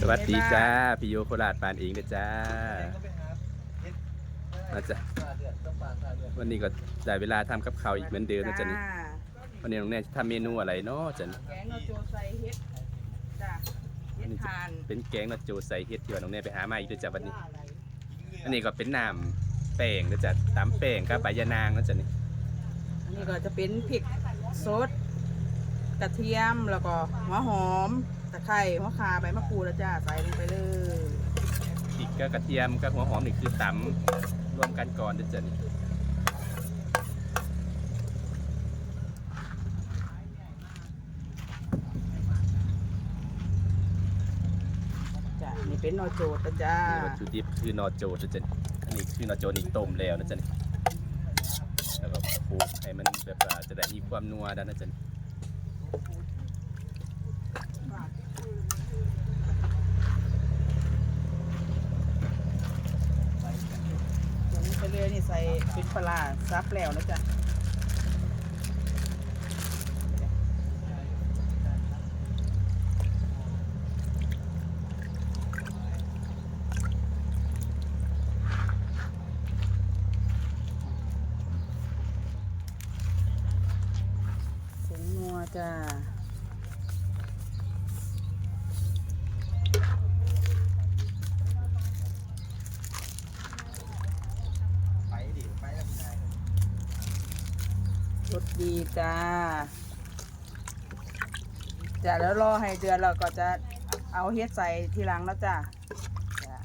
สวัสดีจ้าพี่โยโคราชปานเองนะจ้ามาจ้ะวันนี้ก็ได้เวลาทำกับข้าวอีกเหมือนเดิมนะจ๊ะนี่วันนี้น้องแน่จะทำเมนูอะไรเนาะจ๊ะนี่แกงเราโจใส่เฮ็ดจ้ะเฮ็ดทานเป็นแกงนาโจใส่เฮ็ดที่ว่าน้องแน่ไปหามาอีกด้วยจ้ะวันนี้ อันนี้ก็เป็นน้ำแป้งนะจ๊ะตำแป้งกับใบยะนางนะจ๊ะนี่อันนี้ก็จะเป็นพริกสดกระเทียมแล้วก็หัวหอม ตะไคร้หัวข่าใบมะกรูดแล้วจ้าใส่ลงไปเลยพริกกับกระเทียมกับหัวหอมนี่คือตำรวมกันก่อนนะจ๊ะนี่จ้ะนี่เป็นนอโจดนะจ้านี่วัตถุดิบคือนอโจนะจ๊ะนี่อันนี้คือนอโจนี่ต้มแล้วนะจ๊ะนี่แล้วก็คลุกให้มันแบบว่าจะได้มีความนัวด้านนะจ๊ะนี่ อย่างนี้ไปเลยนี่ ใส่เป็นปลาซับแล้วนะจ๊ะจ้า ไปดิไปแล้วเป็นไง รสดีจ้าจ้ะแล้วรอให้เดือนเราก็จะเอาเฮ็ดใส่ทีหลังแล้วจ้ะจ้ะ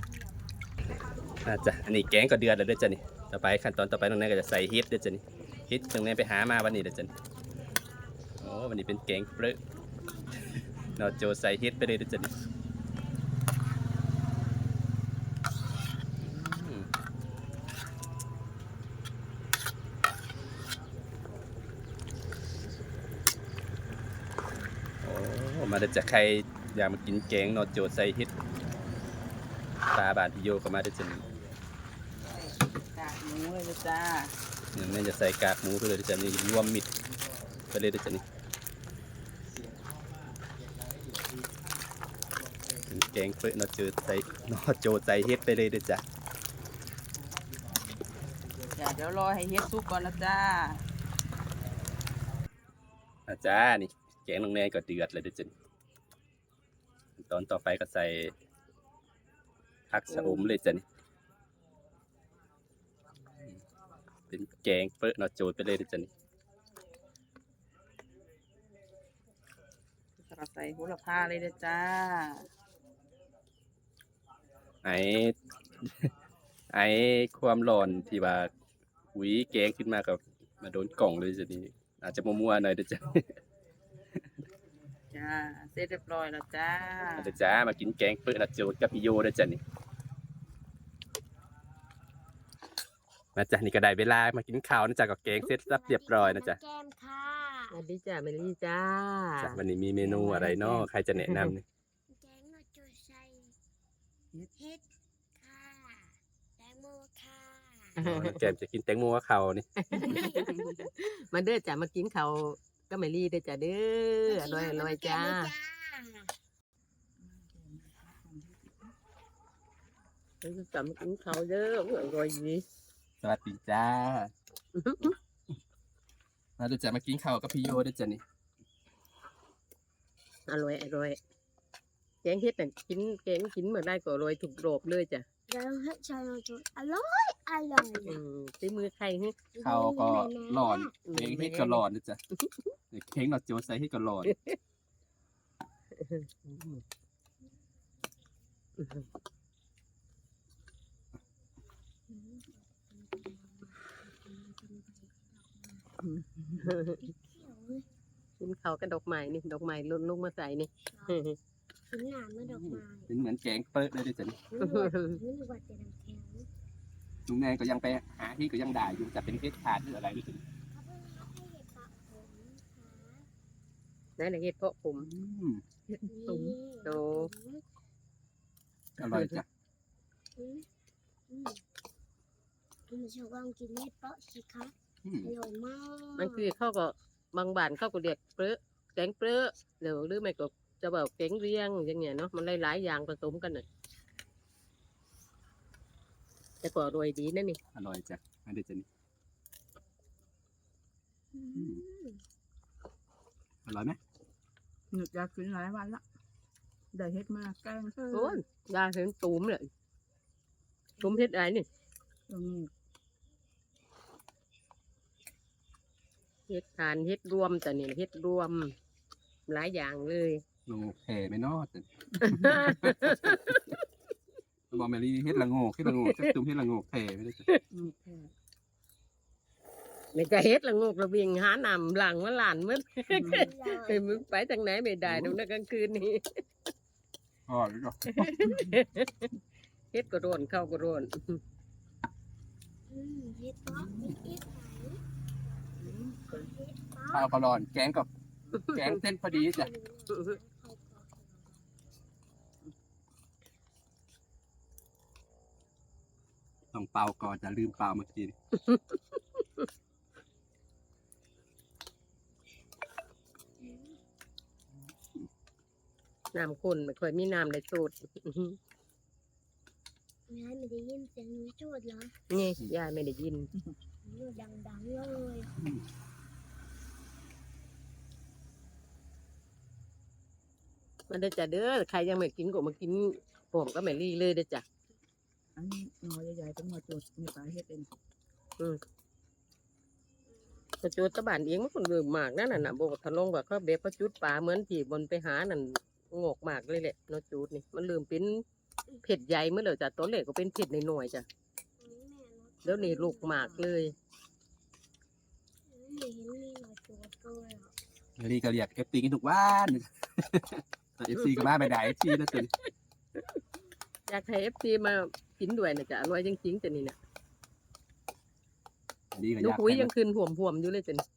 อะจ้ะอันนี้แกงก็เดือดแล้วเด้วยจ้ะนี่ต่อไปขั้นตอนต่อไปน้องแนนก็จะใส่เฮ็ดเด้วยจ้ะนี่เฮ็ดน้องแนนไปหามาวันนี้เด้อจ้ะนี่โอ้วันนี้เป็นแกงเปรอะนอโจใส่เฮ็ดไปเลยเด้อจ้ะนี่อืมโอ้ มาเด้อจ้ะใครอยากมากินแกงนอโจใส่เฮ็ดปลาบานพี่โยก็มาเด้อจ้ะนี่กากหมูเลยนะจ้าเนี่ยแม่จะใส่กากหมูไปเลยเดี๋ยวจะนี่รวมมิดไปเลยเดี๋ยวจะนี่เป็นแกงเปื่อยเนาะเจอใส่เนาะโจใส่เฮ็ดไปเลยเดี๋ยวจ้ะจ้ะเดี๋ยวรอให้เฮ็ดสุกก่อนนะจ้าอาจารย์นี่แกงน้องแนนก็เดือดเลยเดี๋ยวจะนี่ ตอนต่อไปก็ใส่ผักชะอมเลยจ้ะนี่เป็นแกงเปื่อยเนาะโจไปเลยเดี๋ยวจะนี่เราใส่โหระพาเลยนะจ้า ไอ้ไอ้ความร้อนที่ว่าหุยแกงขึ้นมากับมาโดนกล่องเลยจะนี่อาจจะมัวๆหน่อยเดี๋ยวจ้ะ จ้าเสร็จเรียบร้อยแล้วจ้าเดี๋ยวจ้ามากินแกงเปื้อนนะโจดกับพี่โยเดี๋ยวจ้ะนี่มาจ้ะนี่ก็ได้เวลามากินข้าวนะจ๊ะกับแกงเสร็จสับเรียบร้อยนะจ๊ะแก้มค่ะสวัสดีจ้าเมลี่จ้าจ้ะวันนี้มีเมนูอะไรเนาะใครจะแนะนำนี่แกงนอจูใส่เฮ็ดค่ะแตงโมค่ะอ๋อน้องแกมจะกินแตงโมกับข้าวนี่ มาเด้อจ้ามากินเขาว ก็เมลี่เด้อจ้าเด้ออร่อยอร่อยจ้าเด้อจ้ามากินเขาวเด้ออร่อยดีสวัสดีจ้า มาเดี๋ยวจ้ะมากินข้าวกับพี่โยเดี๋ยวจ้ะนี่ อร่อยอร่อยแกงเฮ็ดแต่กินแกงกินเมื่อได้ก็อร่อยถูกโรบเลยจ้ะ แล้วเฮ็ดใส่นอจูอร่อยอร่อยอืมตีมือใครฮึข้าวก็ร้อนแกงเฮ็ดก็ร้อนนะจ๊ะแกงเราโจใส่เฮ็ดก็ร้อนกินเขาวกับดอกไม้นี่ดอกไม้หล่นลงมาใส่นี่ ถึงหนามมาดอกไม้เป็นเหมือนแกงเปิ้ลเลยเดี๋ยวจ้ะนี่ไม่รู้ว่าไม่รู้ว่าจะนำแข็งลุงแนนก็ยังไปหาที่ก็ยังด่าอยู่จะเป็นเฮ็ดขาดหรืออะไรไม่ถึงเขาเพิ่งให้เห็ดปะผมค่ะนั่นแหละเฮ็ดเพาะผมอืมตุ๋มโตอร่อยจ้ะอืมอืมคุณผู้ชมลองกินเห็ดเปาะสิคะอืมอร่อยมากมันคือเขาก็บางบ้านเขาก็เรียกเปรอะแกงเปรอะเดี๋ยวหรือไม่ก็โจจะแบบแกงเรียงอย่างเงี้ยเนาะมันหลายๆอย่างผสมกันน่ะแต่ก็อร่อยดีนะนี่อร่อยจ้ะอันเดียวจะนี่อร่อยไหมหนึกอยากกินหลายวันละได้เฮ็ดมาแกงเออโอ้ยยาถึงตูมเลยตูมเฮ็ดอะไรนี่ตรงนี้เฮ็ดทานเฮ็ดรวมแต่นี่เฮ็ดรวม หลายอย่างเลย โงกแผ่ไม่นอดบอกแมรี่เฮ็ดละโงกเฮ็ดละโงกจักตุ้มเฮ็ดละโงกแผ่ไม่ได้จ้ะอืมแค่ไม่ก็เฮ็ดละงกระเบียงหาน้ำหลังมาหลานมันเคยมึงไปทางไหนไม่ได้ดูนะกลางคืนนี้อ๋อรู้จักเฮ็ดก็โดนเข้าก็โดนอืมเฮ็ดป๊อกมีเฮ็ดไหนเฮ็ดป๊อกข้าวกะร้อนแกงกับแกงเส้นพอดีจ้ะ ต้องเป่าก่อนจะลืมเป่าเมื่อกี้นี่น้ำข้นไม่ค่อยมีน้ำในสูตรยายไม่ได้ยินเสียงหนูโจดเหรอนี่ยายไม่ได้ยินหนูดังๆเลยมันได้จะเด้อใครยังไม่กินก็มากินผมก็ไม่รีเลยเด้อจ้ะ อันนี้หน่อใหญ่ๆเป็นหน่อโจดมีปลาเฮ็ดเองกระโจดตะบานเองมันคนเริ่มมากนั่นน่ะนะบอกทะลงว่าเขาเบบประจุดปลาเหมือนที่บนไปหานั่นงอกมากเลยแหละเนาะจูดนี่มันเริ่มเป็นเผ็ดใหญ่เมื่อเลยจ้ะตัวเล็กก็เป็นเผ็ดหน่อยๆจ้ะแล้วนี่ลูกมากเลยไม่เห็นมีหน่อยโจดเลยอะแมรี่ก็เรียกเอฟซีกินทุกวันแต่เอฟซีก็มาไม่ได้เอฟซีแล้วสิอยากให้เอฟซีมา กินด้วยนะจ๊ะอร่อยจริงๆจ้ะนี่นะอันนี้ก็อดูยากคุยให้ยังคืนห่วมห่วมๆอยู่เลยจ้ะนี่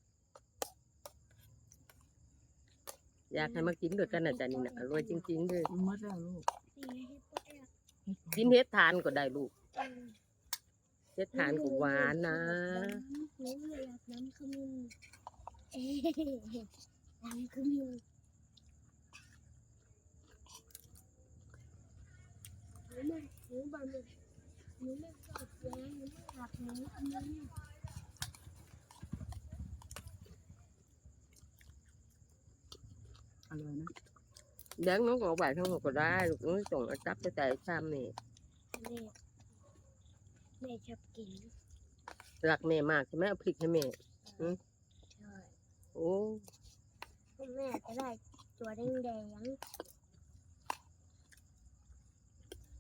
อยากให้มากินด้วยกันนะจ๊ะนี่นะอร่อยจริงๆเลยมันหมดแล้วลูกนี่เฮ็ดป๊อกแอบกินเฮ็ดทานก็ได้ลูกอืมเฮ็ดทานก็หวานนะหนูไม่อยากน้ำขมิ้นเอ๊ะน้ำขมิ้นหนูไม่หนูบอกเลยห นูไม่ชอบแกงหนูไม่อยากน้อร่อยนะเลี้ยงน้องก็เอาไปทั้งหมดก็ได้ลูกน้องส่งอาจับไปใส่ชามนี่แม่แม่ชอบกินรักแม่มากใช่ไหมเอาพริกให้แม่ใช่โอ้แม่จะได้ตัวแดง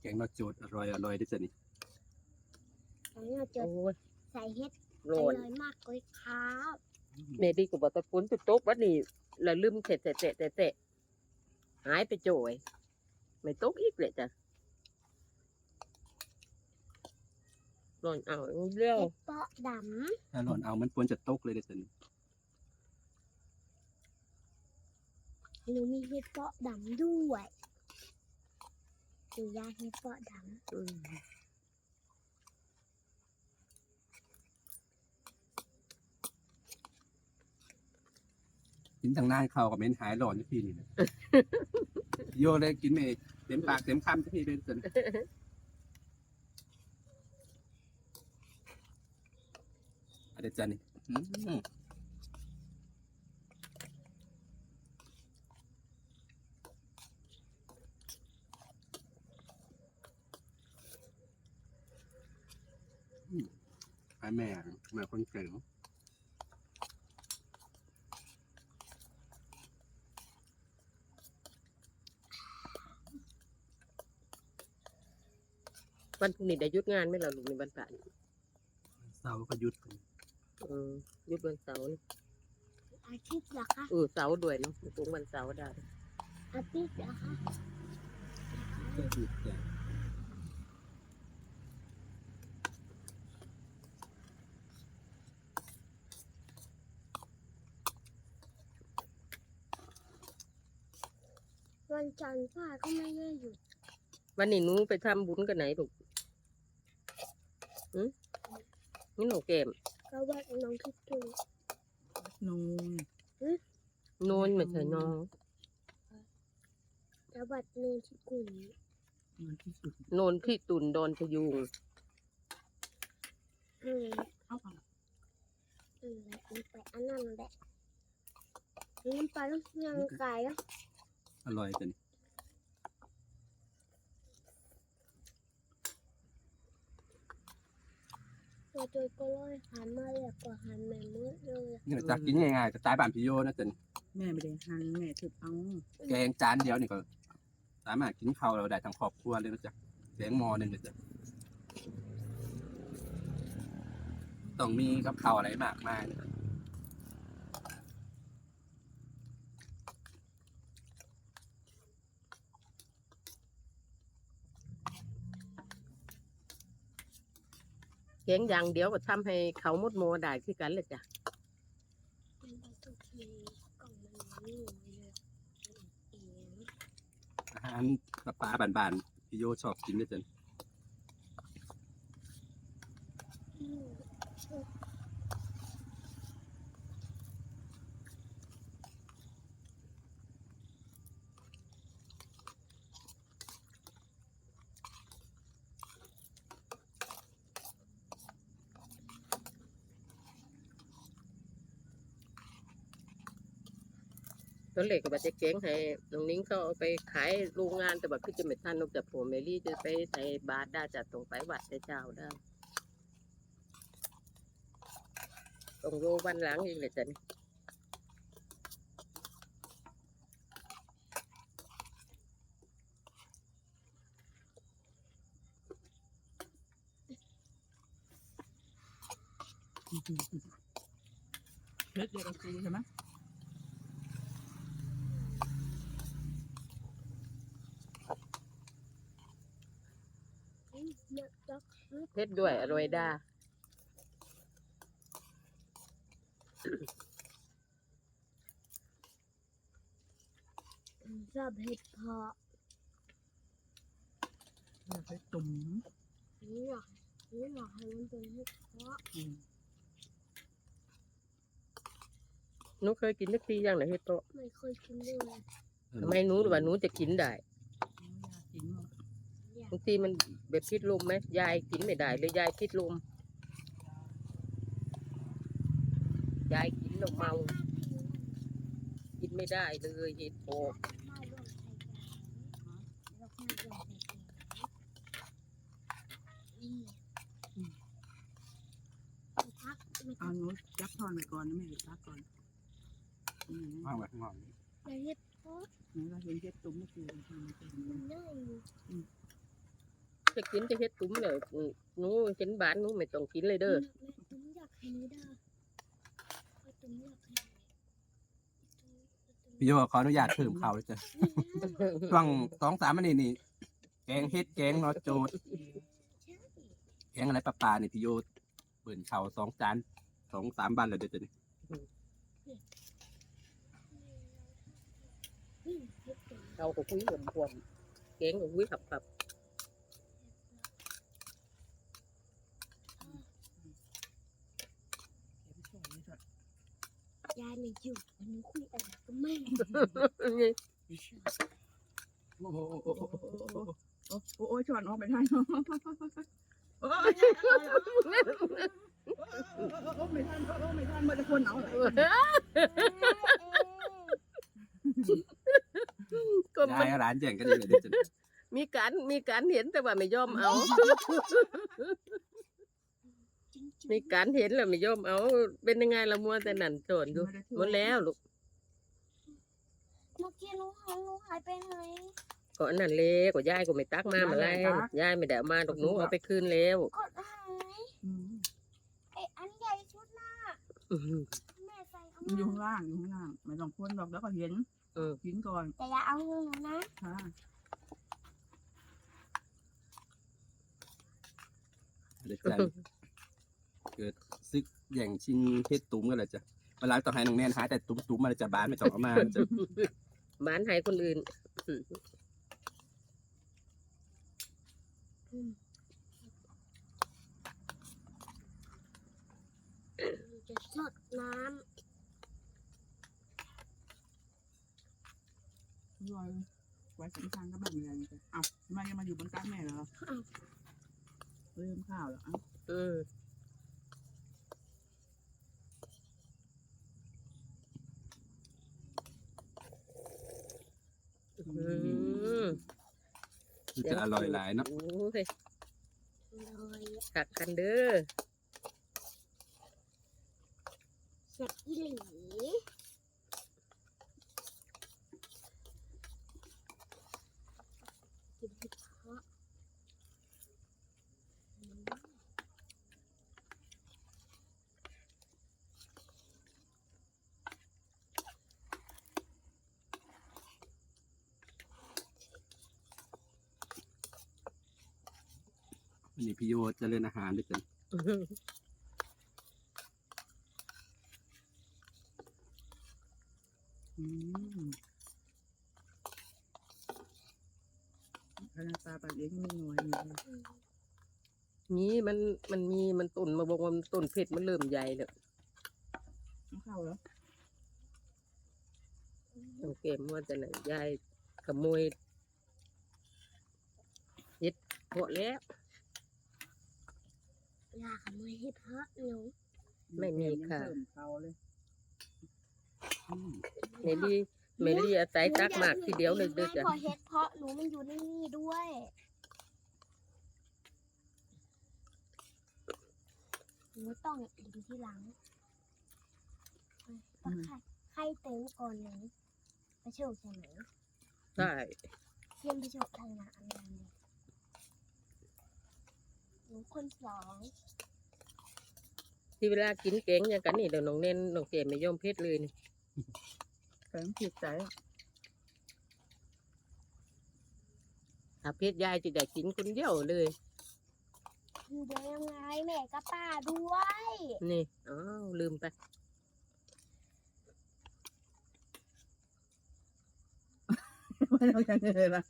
แกงนอดโจดอร่อยอร่อยด้วยจ้ะนี่ ๆแล้วเราจะโอ้ยใส่เห็ดโรอนร่อยมากเลยครับแม่ดีกว่าบอกตะปุนตุกตกวัดนี่แล้วลืมเตะเตะเตะเตะเตะหายไปโจยไม่ตกอีกเลยจ้ะร้อนเอาเร็วเห็ดเปาะดถ้าหล่อนเอามันควรจะตกเลยด้วยจ้ะนี่ำหนูมีเห็ดเปาะดำด้วยหนูอยากเห็ดเปาะดอืม กินทางหน้าเขากับเม้นหายหลอนทุกทีนี่นะโยเลยกินไม่เต็มปากเต็มคำทุกทีเลยจ้ะนี่อันเดียวจ้ะนี่อืมไอ้แม่แม่คนเก่ง วันพรุ่งนี้ได้หยุดงานไหมล่ะลูกในวันพระนี่เสาร์ก็หยุดกันเออหยุดวันเสาร์นี่ำอาทิตย์เหรอคะเออเสาร์ด้วยเนาะตรงวันเสาร์ได้อาทิตย์เหรอคะก็หยุดจ้ะวันจันทร์ป้าก็ไม่ได้หยุดวันนี้หนูไปทำบุญกันไหนลูกหืม นี่หนูเกมก็วัดน้องคิดดูนูนโนนไม่ใช่น้องจังหวัดโนูนที่กุยมันที่สุดโนนที่ตุนดอนพยุงอืมเอาไปอืมแล้วมันไปอันนั้นแหละนี่มันไปแล้วยังไก่แล้วอร่อยจัง ตัวตัวก็ร้อยหันมาเลยกว่าหันแม่มืดเลยนี่จะกินง่ายๆสไตล์บ้านพี่โยนะจันแม่ไม่ได้หั่นแม่ถึกเอาแกงจานเดียวนี่ก็สามารถกินข้าวเราได้ทั้งครอบครัวเลยนะจ๊ะแกงหมอหนึ่งนะจ๊ะต้องมีกับข้าวอะไรมากมายนะ แกงอย่างเดียวก็ทำให้เขาหมดโมได้คือกันเลยจ้ะมันไปทุกทีกล่องมันนี่เลยอาหารปลาปลาบานๆพี่โยชอบกินด้วยจ้ะ ตอนเล็กก็บอกจะแกงให้น้องนิ้งเขาเอาไปขายโรงงานแต่ว่าคือจะไม่ทันนอกจากผัวเมลี่จะไปใส่บาตรได้จะตรงไปวัดได้เจ้าได้ตรงโรวันหลังอีกเลยจ้ะนี่เล็ดเดียวกับซีใช่ไหม อืมเนื้อจ๊อก เพชรด้วย อร่อยด้าชอบเห็ดเพาะเราไปตุ่มนี่หรอกนี่หรอกให้มันเป็นเห็ดเพาะอืมหนูเคยกินสักทียังไหนเฮ็ดโตะไม่เคยกินเลยทำไมหนูหรือว่าหนูจะกินได้อยากกินหมดอยาก บางทีมันแบบพิษลมไหมยายกินไม่ได้เลยยายพิษลมยายกินแล้วเมา กินไม่ได้เลยเห็ดโปะมาลงใส่แกงแล้วก็มาลงใส่แกงนี่อืมพักไม่เอาหนูจับทอนไปก่อนนะแม่จับก่อนนี่ว่างไว้ข้างนอกได้เห็ดเพาะนี่เราเห็นเจ็ดตุ่มเมื่อคืนทำมันเป็นมันได้อยู่ จะกินจะเฮ็ดตุ้มเลยอืมหนูเห็นบ้านหนูไม่ต้องกินเลยเด้อแม่ตุ้มอยากเห็นด้าตุ้มอยากเห็นพี่โยขออนุญาตเพิ่มข้าวเลยจ้ะช่วงสองสามอันนี้นี่แกงเฮ็ดแกงเนอโจดใช่แกงอะไรปลาปลานี่พี่โยเปิ่นข้าวสองจานสองสามบันเลยเดี๋ยวจะนี่อืมเห็ดตุ้มเราก็คุยบวมๆแกงก็คุยขับขับายไม่อยู่วันนี้คุยอะไรก็ไม่โอ้โอ้โหโอ้ยช้อนออกไปได้เนาะโอ้ยโอ้ไม่ทันโอ้ไม่ทันมันจะคนเอาอะไรก็มัยายร้านแย่งกันเลยเดี๋ยวจะมีการมีการเห็นแต่ว่าไม่ยอมเอา มีการเห็นแล้วไม่ยอมเอาเป็นยังไงละมัวแต่นั่นโจนอยู่หมดแล้วลูกเมื่อกี้หนูหายหนูหายไปไหนก็อันนั้นเลยก็ยายก็ไม่ตักมามาแล้วยายไม่ได้เอามาดอกหนูเอาไปคืนแล้วกดหายอืมไออันใหญ่ชุดน่ะอื้อหือแม่ใส่เอามันอยู่มาข้างล่างอยู่ข้างล่างไม่ต้องพ่นหรอกแล้วก็เห็นเออกินก่อนแต่อย่าเอาหนูนะค่ะเดี๋ยวจะ เกิดซึกแย่งชิงเฮ็ดตุ้มกันเลยจ้ะเวลาต้องให้น้องแนนหาแต่ตุ้มตุ้มมาเลยจ้ะบ้านไม่ต้องเอามาจ้ะบ้านให้คนอื่นจะสดน้อร่อยไว้สำคัญก็บ้านเมืองจ้ะเอ้าทำไมยังมาอยู่บนตักแม่เหรอลืมข้าวเหรอเอ้าอืมอือื มมคือจะอร่อยหลายเนาะโอ้ยเลยหักกันเด้อ เสร็จอีหลีกินเห็ดเพาะอืม วันนี้พี่โยเจะเล่นอาหารด้วยกันอืมคณะปลาปลาเลี้ยงไม่น้อยนี่นี่มันมันมีมันต้นมาบอกว่ามันต้นเพชรมันเริ่มใหญ่แล้วน้ำข้าวเหรอสังเกตว่าจะไหนยายขโมยเฮ็ดเพาะแล้ว อยากขโมยเห็ดเพาะหนูไม่มีค่ะยังเพิ่มเขาเลยอืมเมลี่เมลี่อาศัยตักหมากทีเดียวเลยเด้อไม่จ้ะพอเห็ดเพาะหนูมันอยู่ในนี่ด้วยหนูต้องกินที่หลังต้องไข่ไข่เต็มก่อนหนูไปโชว์ใช่ไหมใช่เทียมไปโชว์ทางหน้าอันนั้นเลย หนูคนสองที่เวลากินแกงอย่างกันนี่เดี๋ยวน้องเน้นน้องเกมไม่ยอมเพชรเลยนี่แฝงผิดใจอะถ้าเพชรยายจะได้กินคนเดียวเลยคือเดี๋ยวยังไงแม่กับป้าด้วยนี่อ้าวลืมไปไม่ต้องยังไงล่ะ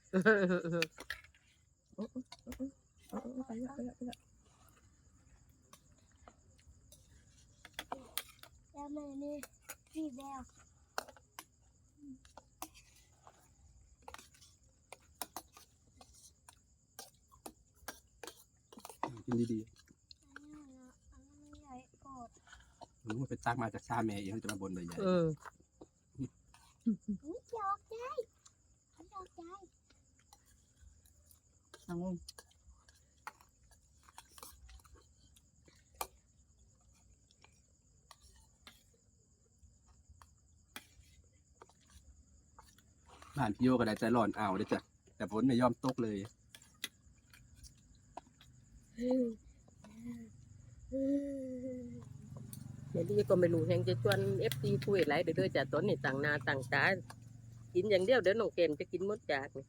โอ้โอ้โอ้โอ้โอ้โอ้ไป ละไปละไปละแล้วแม่นี่พี่แววกินดีอันนั้นน่ะอันนั้นใหญ่กดๆรู้ว่าไปตักมาจากชาแม่เองจะมาบนใบใหญ่อืมนี่จอกใจเขาจอกใจ ทางง ผ่านพี่โยก็ได้ใจร้อนเอาวเด้จ้ะแต่ฝนไม่ยอมตกเลยเมลี่ก็ไม่รู้แหงจะชวนเอฟซีคุยอะไรเดี๋ยวเด้อจ้ะตอนนี้ต่างนาต่างตากินอย่างเดียวเดี๋ยวน้องเกมจะกินมดจากนี่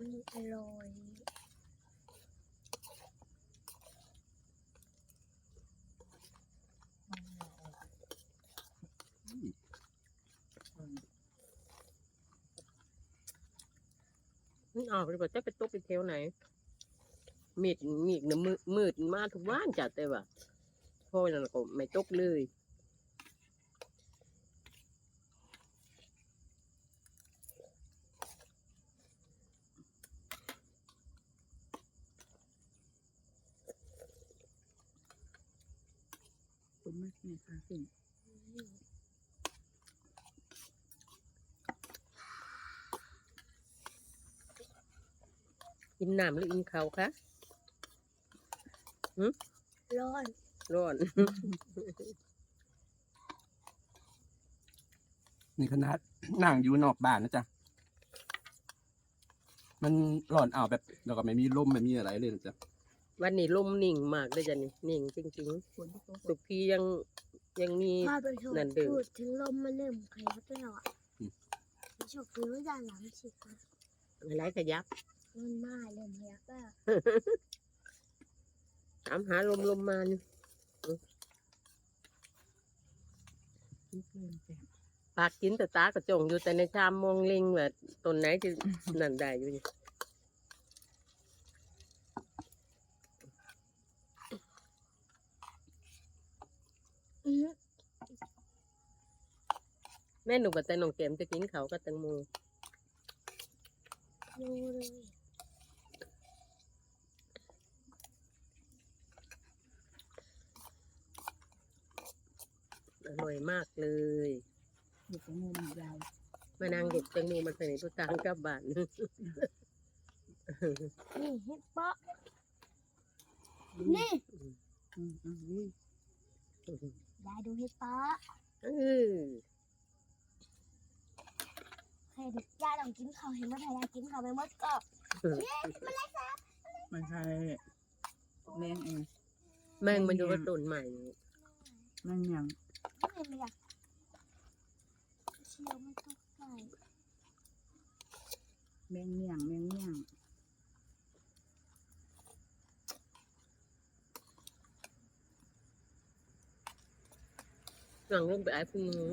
อร่อยมันออกเลยว่าจะไปตกไปเทวไหน มีดมีดเนี่ยมืดมืดมาทุกวันจ้ะแต่ว่าพ่อนั่นก็ไม่ตกเลย คุณแม่แม่ค่ะสิ่ง กินน้ำหรือกินข้าวคะร้อน ร้อน นี่ขนาดนั่งอยู่นอกบ้านนะจ๊ะ มันร้อนเอาวแบบแล้วก็ไม่มีลมไม่มีอะไรเลยนะจ๊ะ วันนี้ลมนิ่งมากเลยจ้ะนี่นิ่งจริงฝนที่ตกๆสุพียังยังมีพาไปชมนั่นเด้อพูดถึงลมมันเริ่มขยับแล้วอะไปชมฟิวด้านหลังสิคะอะไรขยับ มันมาเริ่มขยับแล้วถามหาลมลมมานี่ปากกินแต่ตากระจงอยู่แต่ในชามมองลิงแบบต้นไหนจะนั่นได้อยู่นี่อื้อแม่หนูกับแต่น้องเกมจะกินเขาวกับแตงโมดูเลย อร่อยมากเลยเด็กของงูมันยาวมานางเด็กแตงโมมาใส่ในตัวทางกลับบ้านนี่เห็ดเปาะนี่อืมอืมอุ้ยยายดูเห็ดเปาะเออใครดิยายลองกินข้าวเห็นว่าไทยยายกินข้าวไปหมดก็ไม่ใช่แมงเองแม่งมันอยู่กับต้นใหม่แมงยัง ไม่อยากเชียวไม่ต้องใส่แมงเมี่ยงแมงเมี่ยงหลังลงไปไอ้พุ่งนู้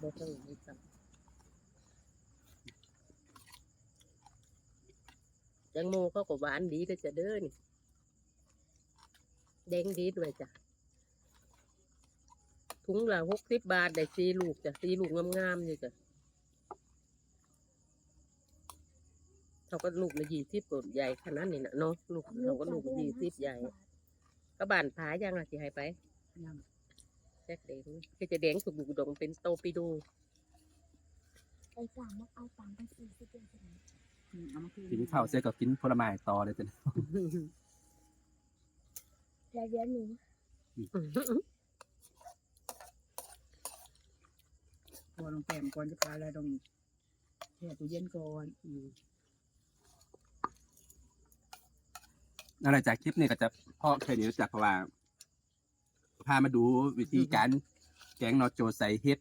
บอกต้องมีจับแตงโมเขาก็หวานดีก็จะเด้อนี่แดงดีด้วยจ้ะ ถุงละหกสิบบาท ได้สี่ลูกจ้ะสี่ลูกงามๆอยู่จ้ะเขาก็ลูกละยี่สิบกว่าใหญ่ขนาดนี้นะเนาะลูกเขาก็ลูกยี่สิบใหญ่ ก็บานผายังละสิให้ไปยังแจ็คแดงคือจะแดงสุกบุกดงเป็นโตปิโดไปสามเอาตังค์ไปสี่สิบเดือนอืมเอามาคืนกินข้าวเสร็จก็กินผลไม้ต่อเลยจ้ะแล้ว เดี๋ยวหนูพอลงแป้งก่อนจะปลาอะไรต้องแช่ตู้เย็นก่อนอืมนั่นแหละจากคลิปนี้ก็จะพ่อเคยนี้รู้จักเพราะว่าพามาดูวิธีการแกงนอโจใส่เฮ็ด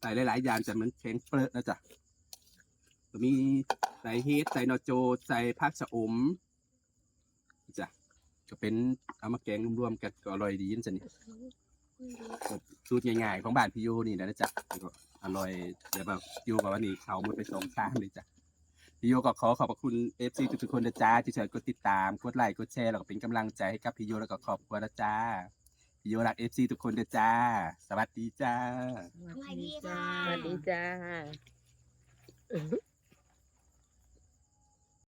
ใส่หลายๆอย่างจะเหมือนแกงเปรอะนะจ๊ะมีใส่เฮ็ดใส่นอโจใส่ผักชะอมจ้ะก็เป็นเอามาแกงรวมๆกันก็อร่อยดีนะจ๊ะนี่สู ตรง่ายๆของบ้านพี่โยนี่นะจ๊ะแล้วก็อร่อยเดี๋ยวแบบโยกับวันนี้เขาหมดไปสองข้างเลยจ้ะพี่โยก็ขอขอบพระคุณเอฟซีทุกๆคนนะจ๊ะที่ช่วยกดติดตามกดไลค์กดแชร์แล้วก็เป็นกำลังใจให้กับพี่โยแล้วก็ขอบคุณนะจ๊ะพี่โยรักเอฟซีทุกคนนะจ๊ะสวัสดีจ้าสวัสดีค่ะสวัสดีจ้า